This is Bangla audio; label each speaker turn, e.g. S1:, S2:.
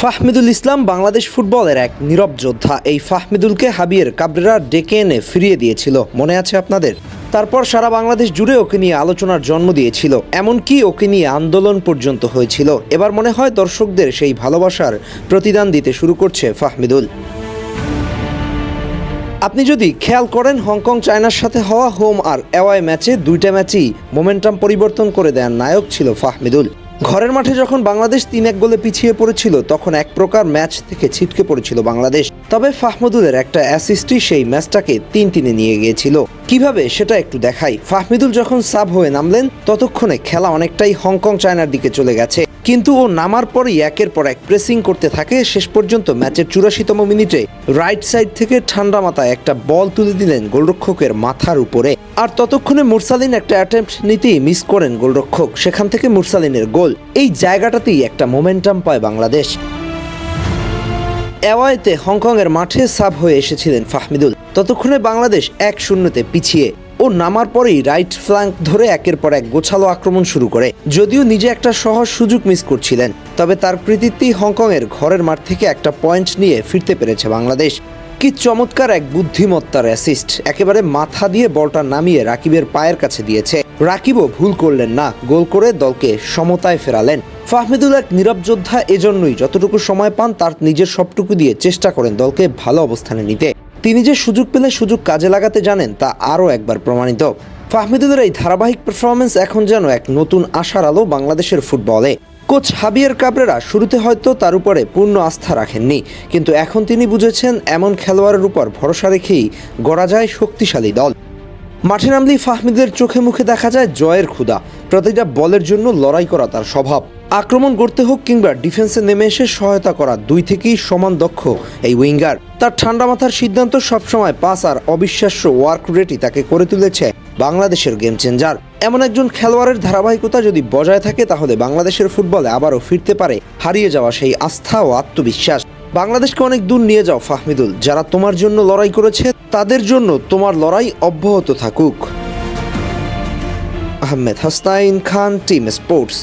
S1: ফাহমিদুল ইসলাম বাংলাদেশ ফুটবলের এক নীরব যোদ্ধা। এই ফাহমিদুলকে হাবিয়ের কাবরেরা ডেকে এনে ফিরিয়ে দিয়েছিল। মনে আছে আপনাদের? তারপর সারা বাংলাদেশ জুড়ে ওকে নিয়ে আলোচনার জন্ম দিয়েছিল। এমনকি ওকে নিয়ে আন্দোলন পর্যন্ত হয়েছিল। এবার মনে হয় দর্শকদের সেই ভালোবাসার প্রতিদান দিতে শুরু করছে ফাহমিদুল। আপনি যদি খেয়াল করেন, হংকং চায়নার সাথে হওয়া হোম আর অ্যাওয়াই ম্যাচে দুইটা ম্যাচই মোমেন্টাম পরিবর্তন করে দেওয়ার নায়ক ছিল ফাহমিদুল। ঘরের মাঠে যখন বাংলাদেশ তিন এক গোলে পিছিয়ে পড়েছিল, তখন এক প্রকার ম্যাচ থেকে ছিটকে পড়েছিল বাংলাদেশ। তবে ফাহমিদুলের একটা অ্যাসিস্টই সেই ম্যাচটাকে তিন তিনে নিয়ে গিয়েছিল। কীভাবে, সেটা একটু দেখাই। ফাহমিদুল যখন সাব হয়ে নামলেন, ততক্ষণে খেলা অনেকটাই হংকং চায়নার দিকে চলে গেছে। কিন্তু ও নামার পরই একের পর এক প্রেসিং করতে থাকে। শেষ পর্যন্ত ম্যাচের চুরাশিতম মিনিটে রাইট সাইড থেকে ঠান্ডা মাথায় একটা বল তুলে দিলেন গোলরক্ষকের মাথার উপরে। আর ততক্ষণে মুরসালিন একটা অ্যাটেম্প্ট নিতেই মিস করেন গোলরক্ষক। সেখান থেকে মুরসালিনের গোল। এই জায়গাটাতেই একটা মোমেন্টাম পায় বাংলাদেশ। অ্যাওয়াইতে হংকংয়ের মাঠে সাব হয়ে এসেছিলেন ফাহমিদুল। ততক্ষণে বাংলাদেশ এক শূন্যতে পিছিয়ে। ও নামার পরেই রাইট ফ্ল্যাঙ্ক ধরে একের পর এক গোছালো আক্রমণ শুরু করে। যদিও নিজে একটা সহজ সুযোগ মিস করছিলেন, তবে তার কৃতিত্বেই হংকংয়ের ঘরের মাঠ থেকে একটা পয়েন্ট নিয়ে ফিরতে পেরেছে বাংলাদেশ। কি চমৎকার এক বুদ্ধিমত্তার অ্যাসিস্ট একেবারে মাথা দিয়ে বলটা নামিয়ে রাকিবের পায়ের কাছে দিয়েছে। রাকিবও ভুল করলেন না, গোল করে দলকে সমতায় ফেরালেন। ফাহমিদুল এক নীরব যোদ্ধা, এজন্যই যতটুকু সময় পান তার নিজের সবটুকু দিয়ে চেষ্টা করেন দলকে ভালো অবস্থানে নিতে। তিনি যে সুযোগ পেলে সুযোগ কাজে লাগাতে জানেন, তা আরও একবার প্রমাণিত। ফাহমিদুলের এই ধারাবাহিক পারফরমেন্স এখন যেন এক নতুন আশার আলো বাংলাদেশের ফুটবলে কোচ হাবিয়ার কাবরেরা শুরুতে হয়তো তার উপরে পূর্ণ আস্থা রাখেননি, কিন্তু এখন তিনি বুঝেছেন এমন খেলোয়াড়ের উপর ভরসা রেখেই গড়া যায় শক্তিশালী দল। মাঠে নামলেই ফাহমিদের চোখে মুখে দেখা যায় জয়ের ক্ষুধা, প্রতিটা বলের জন্য লড়াই করা তার স্বভাব। আক্রমণ করতে হোক কিংবা ডিফেন্সে নেমে এসে সহায়তা করা দুই থেকেই সমান দক্ষ এই উইঙ্গার। তার ঠান্ডা মাথার সিদ্ধান্ত সবসময় পাস আর অবিশ্বাস্য ওয়ার্ক রেটই তাকে করে তুলেছে বাংলাদেশের গেম চেঞ্জার এমন একজন খেলোয়াড়ের ধারাবাহিকতা যদি বজায় থাকে, তাহলে বাংলাদেশের ফুটবলে আবারও ফিরতে পারে হারিয়ে যাওয়া সেই আস্থা ও আত্মবিশ্বাস। বাংলাদেশকে অনেক দূর নিয়ে যাও ফাহমিদুল, যারা তোমার জন্য লড়াই করেছে, তাদের জন্য তোমার লড়াই অব্যাহত থাকুক। Ahmed Hasnain Khan team sports